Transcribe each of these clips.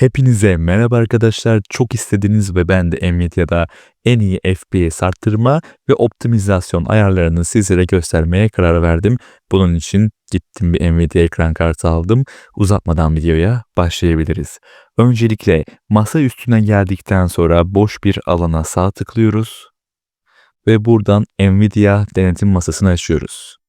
Hepinize merhaba arkadaşlar. Çok istediğiniz ve ben de Nvidia'da en iyi FPS arttırma ve optimizasyon ayarlarını sizlere göstermeye karar verdim. Bunun için gittim bir Nvidia ekran kartı aldım. Uzatmadan videoya başlayabiliriz. Öncelikle masa üstüne geldikten sonra boş bir alana sağ tıklıyoruz ve buradan Nvidia denetim masasını açıyoruz.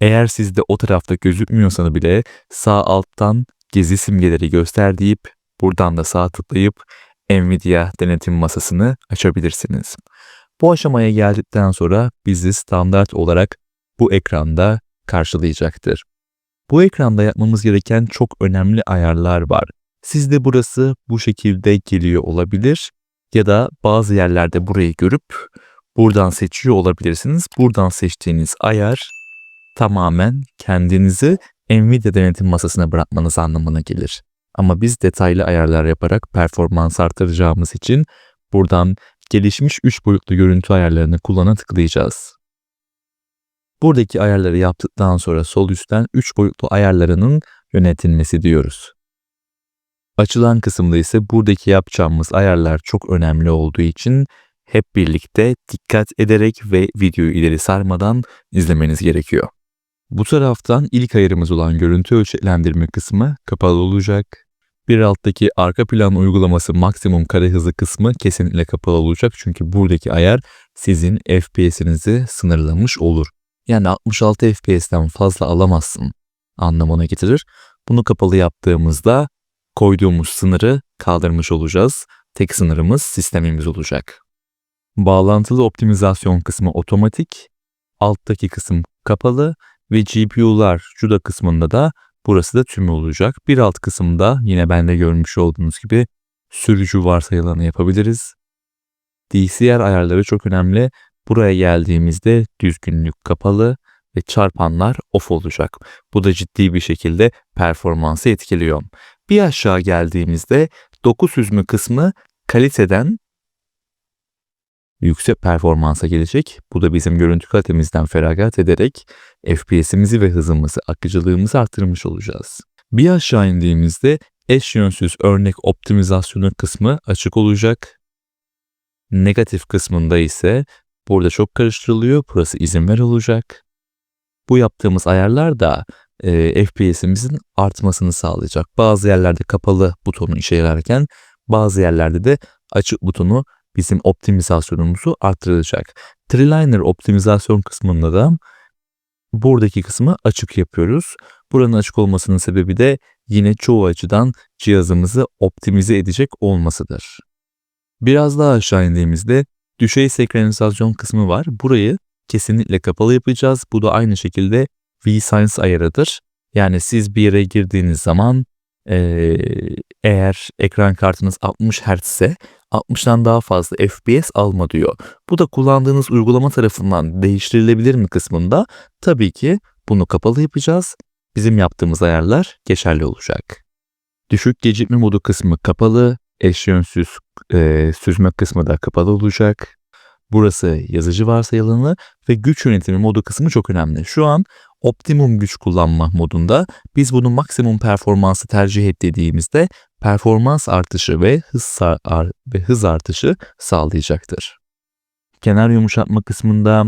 Eğer sizde o tarafta gözükmüyorsa bile sağ alttan gezi simgeleri göster deyip buradan da sağ tıklayıp Nvidia denetim masasını açabilirsiniz. Bu aşamaya geldikten sonra bizi standart olarak bu ekranda karşılayacaktır. Bu ekranda yapmamız gereken çok önemli ayarlar var. Sizde burası bu şekilde geliyor olabilir ya da bazı yerlerde burayı görüp buradan seçiyor olabilirsiniz. Buradan seçtiğiniz ayar tamamen kendinizi Nvidia denetim masasına bırakmanız anlamına gelir. Ama biz detaylı ayarlar yaparak performans artıracağımız için buradan gelişmiş 3 boyutlu görüntü ayarlarını kullana tıklayacağız. Buradaki ayarları yaptıktan sonra sol üstten 3 boyutlu ayarlarının yönetilmesi diyoruz. Açılan kısımda ise buradaki yapacağımız ayarlar çok önemli olduğu için hep birlikte dikkat ederek ve videoyu ileri sarmadan izlemeniz gerekiyor. Bu taraftan ilk ayarımız olan görüntü ölçeklendirme kısmı kapalı olacak. Bir alttaki arka plan uygulaması maksimum kare hızı kısmı kesinlikle kapalı olacak. Çünkü buradaki ayar sizin FPS'inizi sınırlamış olur. Yani 66 FPS'ten fazla alamazsın anlamına getirir. Bunu kapalı yaptığımızda koyduğumuz sınırı kaldırmış olacağız. Tek sınırımız sistemimiz olacak. Bağlantılı optimizasyon kısmı otomatik, alttaki kısım kapalı ve GPU'lar CUDA kısmında da burası da tümü olacak. Bir alt kısımda yine bende görmüş olduğunuz gibi sürücü varsayılanı yapabiliriz. DCR ayarları çok önemli. Buraya geldiğimizde düzgünlük kapalı ve çarpanlar off olacak. Bu da ciddi bir şekilde performansı etkiliyor. Bir aşağı geldiğimizde doku süzme kısmı kaliteden yüksek performansa gelecek. Bu da bizim görüntü kalitemizden feragat ederek FPS'imizi ve hızımızı, akıcılığımızı arttırmış olacağız. Bir aşağı indiğimizde eş yönsüz örnek optimizasyonu kısmı açık olacak. Negatif kısmında ise burada çok karıştırılıyor. Burası izin ver olacak. Bu yaptığımız ayarlar da e, FPS'imizin artmasını sağlayacak. Bazı yerlerde kapalı butonu işe yararken bazı yerlerde de açık butonu bizim optimizasyonumuzu arttıracak. Treeliner optimizasyon kısmında da buradaki kısmı açık yapıyoruz. Buranın açık olmasının sebebi de yine çoğu açıdan cihazımızı optimize edecek olmasıdır. Biraz daha aşağı indiğimizde düşey senkronizasyon kısmı var. Burayı kesinlikle kapalı yapacağız. Bu da aynı şekilde VScience ayarıdır. Yani siz bir yere girdiğiniz zaman eğer ekran kartınız 60 Hz ise 60'dan daha fazla FPS alma diyor. Bu da kullandığınız uygulama tarafından değiştirilebilir mi kısmında tabii ki bunu kapalı yapacağız. Bizim yaptığımız ayarlar geçerli olacak. Düşük gecikme modu kısmı kapalı, eş yönsüz e, süzme kısmı da kapalı olacak. Burası yazıcı varsayılanı ve güç yönetimi modu kısmı çok önemli. Şu an optimum güç kullanma modunda biz bunu maksimum performansı tercih et dediğimizde performans artışı ve hız ve hız artışı sağlayacaktır. Kenar yumuşatma kısmında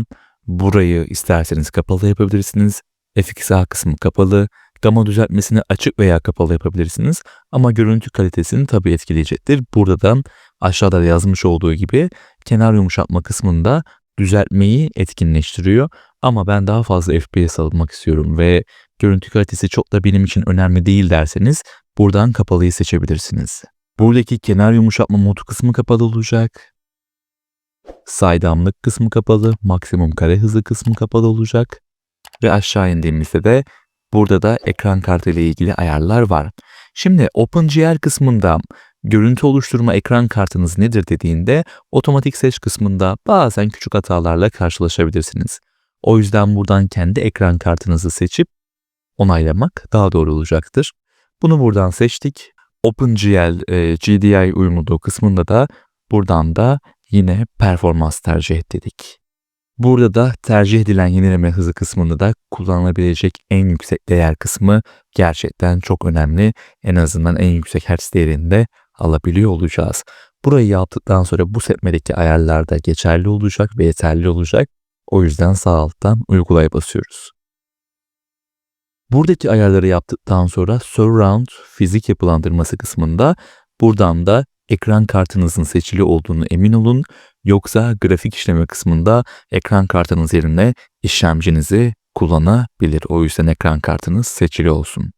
burayı isterseniz kapalı yapabilirsiniz. FXA kısmı kapalı, Gama düzeltmesini açık veya kapalı yapabilirsiniz ama görüntü kalitesini tabii etkileyecektir. Burada da aşağıda yazmış olduğu gibi kenar yumuşatma kısmında düzeltmeyi etkinleştiriyor. Ama ben daha fazla FPS almak istiyorum ve görüntü kalitesi çok da benim için önemli değil derseniz buradan kapalıyı seçebilirsiniz. Buradaki kenar yumuşatma modu kısmı kapalı olacak. Saydamlık kısmı kapalı, maksimum kare hızı kısmı kapalı olacak. Ve aşağı indiğimizde de burada da ekran kartı ile ilgili ayarlar var. Şimdi OpenGL kısmında görüntü oluşturma ekran kartınız nedir dediğinde otomatik seç kısmında bazen küçük hatalarla karşılaşabilirsiniz. O yüzden buradan kendi ekran kartınızı seçip onaylamak daha doğru olacaktır. Bunu buradan seçtik. OpenGL e, GDI uyumlu kısmında da buradan da yine performans tercih dedik. Burada da tercih edilen yenileme hızı kısmında da kullanılabilecek en yüksek değer kısmı gerçekten çok önemli. En azından en yüksek hertz değerinde alabiliyor olacağız. Burayı yaptıktan sonra bu sekmedeki ayarlar da geçerli olacak ve yeterli olacak. O yüzden sağ alttan uygulaya basıyoruz. Buradaki ayarları yaptıktan sonra Surround fizik yapılandırması kısmında buradan da ekran kartınızın seçili olduğunu emin olun. Yoksa grafik işleme kısmında ekran kartınız yerine işlemcinizi kullanabilir. O yüzden ekran kartınız seçili olsun.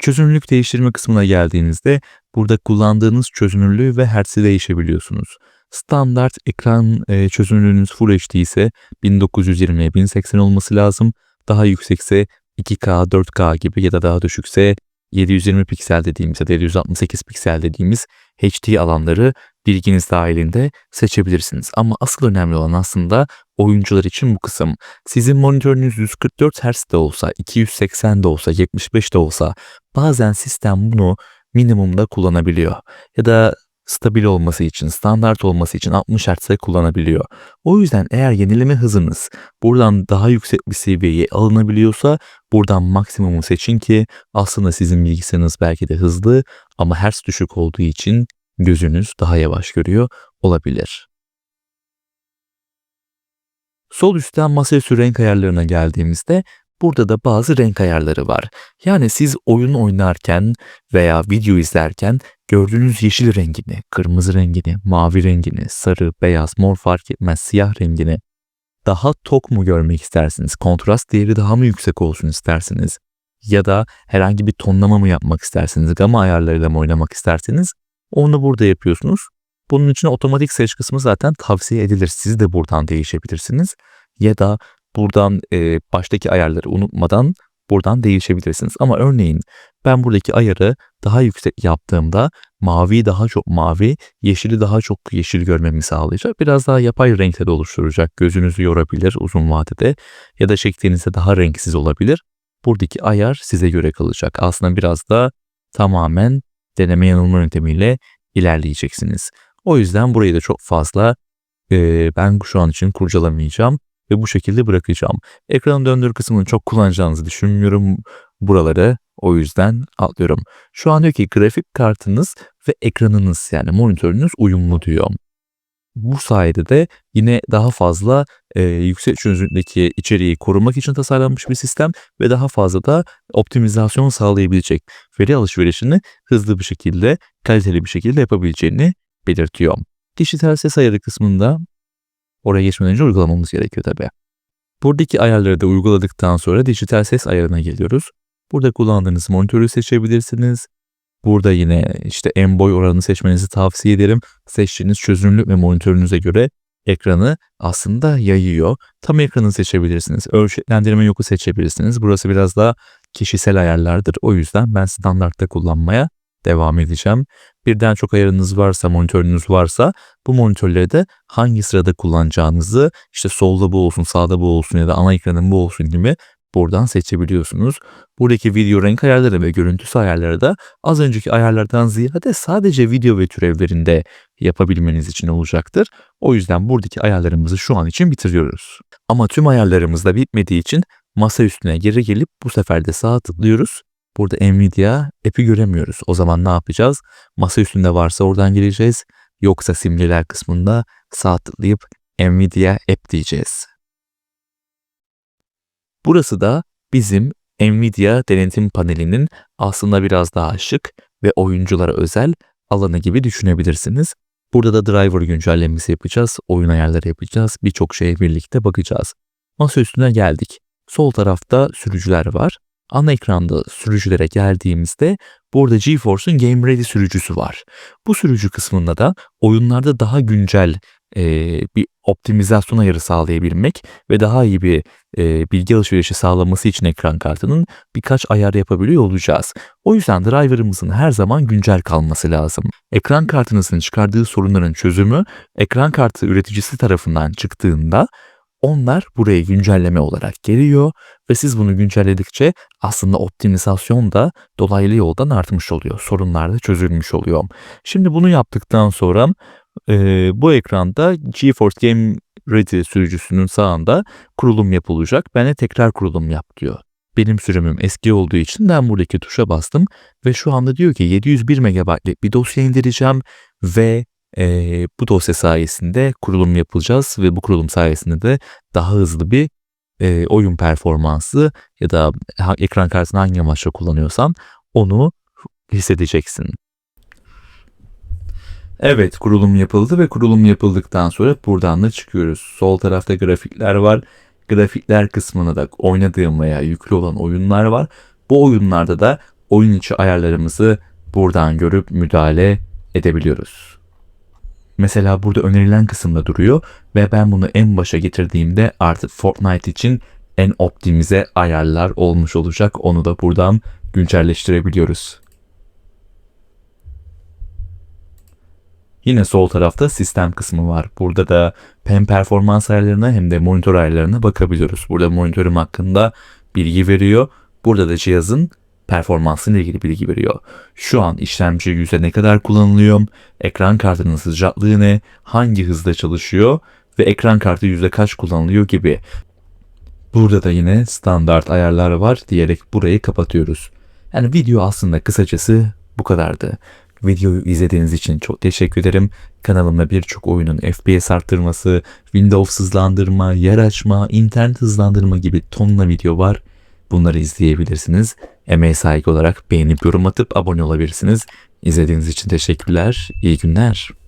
Çözünürlük değiştirme kısmına geldiğinizde burada kullandığınız çözünürlüğü ve hertz'i değişebiliyorsunuz. Standart ekran e, çözünürlüğünüz Full HD ise 1920'ye 1080 olması lazım. Daha yüksekse 2K, 4K gibi ya da daha düşükse 720 piksel dediğimiz ya da 768 piksel dediğimiz HD alanları bilginiz dahilinde seçebilirsiniz. Ama asıl önemli olan aslında oyuncular için bu kısım. Sizin monitörünüz 144 Hz de olsa, 280 de olsa, 75 de olsa bazen sistem bunu minimumda kullanabiliyor. Ya da stabil olması için, standart olması için 60 Hz'e kullanabiliyor. O yüzden eğer yenileme hızınız buradan daha yüksek bir seviyeye alınabiliyorsa buradan maksimumu seçin ki aslında sizin bilgisayarınız belki de hızlı ama hertz düşük olduğu için gözünüz daha yavaş görüyor olabilir. Sol üstten masaüstü renk ayarlarına geldiğimizde burada da bazı renk ayarları var. Yani siz oyun oynarken veya video izlerken gördüğünüz yeşil rengini, kırmızı rengini, mavi rengini, sarı, beyaz, mor fark etmez siyah rengini daha tok mu görmek istersiniz? Kontrast değeri daha mı yüksek olsun istersiniz? Ya da herhangi bir tonlama mı yapmak istersiniz? Gama ayarlarıyla mı oynamak isterseniz onu burada yapıyorsunuz. Bunun için otomatik seç kısmı zaten tavsiye edilir. Siz de buradan değişebilirsiniz. Ya da buradan e, baştaki ayarları unutmadan buradan değişebilirsiniz. Ama örneğin ben buradaki ayarı daha yüksek yaptığımda mavi daha çok mavi, yeşili daha çok yeşil görmemi sağlayacak. Biraz daha yapay renkleri oluşturacak. Gözünüzü yorabilir uzun vadede ya da çektiğinizde daha renksiz olabilir. Buradaki ayar size göre kalacak. Aslında biraz da tamamen deneme yanılma yöntemiyle ilerleyeceksiniz. O yüzden burayı da çok fazla e, ben şu an için kurcalamayacağım ve bu şekilde bırakacağım. Ekranı döndür kısmını çok kullanacağınızı düşünmüyorum buraları. O yüzden atlıyorum. Şu an diyor ki grafik kartınız ve ekranınız yani monitörünüz uyumlu diyor. Bu sayede de yine daha fazla e, yüksek çözünürlükteki içeriği korumak için tasarlanmış bir sistem ve daha fazla da optimizasyon sağlayabilecek veri alışverişini hızlı bir şekilde, kaliteli bir şekilde yapabileceğini belirtiyor. Dijital ses ayarı kısmında oraya geçmeden önce uygulamamız gerekiyor tabi. Buradaki ayarları da uyguladıktan sonra dijital ses ayarına geliyoruz. Burada kullandığınız monitörü seçebilirsiniz. Burada yine işte en boy oranını seçmenizi tavsiye ederim. Seçtiğiniz çözünürlük ve monitörünüze göre ekranı aslında yayıyor. Tam ekranı seçebilirsiniz. Ölçeklendirme yoku seçebilirsiniz. Burası biraz daha kişisel ayarlardır. O yüzden ben standartta kullanmaya devam edeceğim. Birden çok ayarınız varsa, monitörünüz varsa bu monitörleri de hangi sırada kullanacağınızı işte solda bu olsun, sağda bu olsun ya da ana ekranın bu olsun gibi buradan seçebiliyorsunuz. Buradaki video renk ayarları ve görüntüsü ayarları da az önceki ayarlardan ziyade sadece video ve türevlerinde yapabilmeniz için olacaktır. O yüzden buradaki ayarlarımızı şu an için bitiriyoruz. Ama tüm ayarlarımız da bitmediği için masa üstüne geri gelip bu sefer de sağa tıklıyoruz. Burada Nvidia app'i göremiyoruz. O zaman ne yapacağız? Masa üstünde varsa oradan gireceğiz. Yoksa simgeler kısmında sağ tıklayıp Nvidia app diyeceğiz. Burası da bizim Nvidia denetim panelinin aslında biraz daha şık ve oyunculara özel alanı gibi düşünebilirsiniz. Burada da driver güncellemesi yapacağız, oyun ayarları yapacağız, birçok şeye birlikte bakacağız. Masa üstüne geldik. Sol tarafta sürücüler var. Ana ekranda sürücülere geldiğimizde burada GeForce'un Game Ready sürücüsü var. Bu sürücü kısmında da oyunlarda daha güncel e, bir optimizasyon ayarı sağlayabilmek ve daha iyi bir e, bilgi alışverişi sağlaması için ekran kartının birkaç ayar yapabiliyor olacağız. O yüzden driver'ımızın her zaman güncel kalması lazım. Ekran kartınızın çıkardığı sorunların çözümü ekran kartı üreticisi tarafından çıktığında onlar buraya güncelleme olarak geliyor ve siz bunu güncelledikçe aslında optimizasyon da dolaylı yoldan artmış oluyor. Sorunlar da çözülmüş oluyor. Şimdi bunu yaptıktan sonra e, bu ekranda GeForce Game Ready sürücüsünün sağında kurulum yap olacak. Bana tekrar kurulum yap diyor. Benim sürümüm eski olduğu için ben buradaki tuşa bastım ve şu anda diyor ki 701 MB'lik bir dosya indireceğim ve eee, bu dosya sayesinde kurulum yapılacağız ve bu kurulum sayesinde de daha hızlı bir eee, oyun performansı ya da ekran kartını hangi amaçla kullanıyorsan onu hissedeceksin. Evet kurulum yapıldı ve kurulum yapıldıktan sonra buradan da çıkıyoruz. Sol tarafta grafikler var. Grafikler kısmına da oynadığım veya yüklü olan oyunlar var. Bu oyunlarda da oyun içi ayarlarımızı buradan görüp müdahale edebiliyoruz. Mesela burada önerilen kısımda duruyor ve ben bunu en başa getirdiğimde artık Fortnite için en optimize ayarlar olmuş olacak. Onu da buradan güncelleştirebiliyoruz. Yine sol tarafta sistem kısmı var. Burada da hem performans ayarlarına hem de monitör ayarlarına bakabiliyoruz. Burada monitörüm hakkında bilgi veriyor. Burada da cihazın performansıyla ilgili bilgi veriyor. Şu an işlemci yüze ne kadar kullanılıyor, ekran kartının sıcaklığı ne, hangi hızda çalışıyor ve ekran kartı yüzde kaç kullanılıyor gibi. Burada da yine standart ayarlar var diyerek burayı kapatıyoruz. Yani video aslında kısacası bu kadardı. Videoyu izlediğiniz için çok teşekkür ederim. Kanalımda birçok oyunun FPS arttırması, Windows hızlandırma, yer açma, internet hızlandırma gibi tonla video var. Bunları izleyebilirsiniz. Emeğe saygı olarak beğenip yorum atıp abone olabilirsiniz. İzlediğiniz için teşekkürler. İyi günler.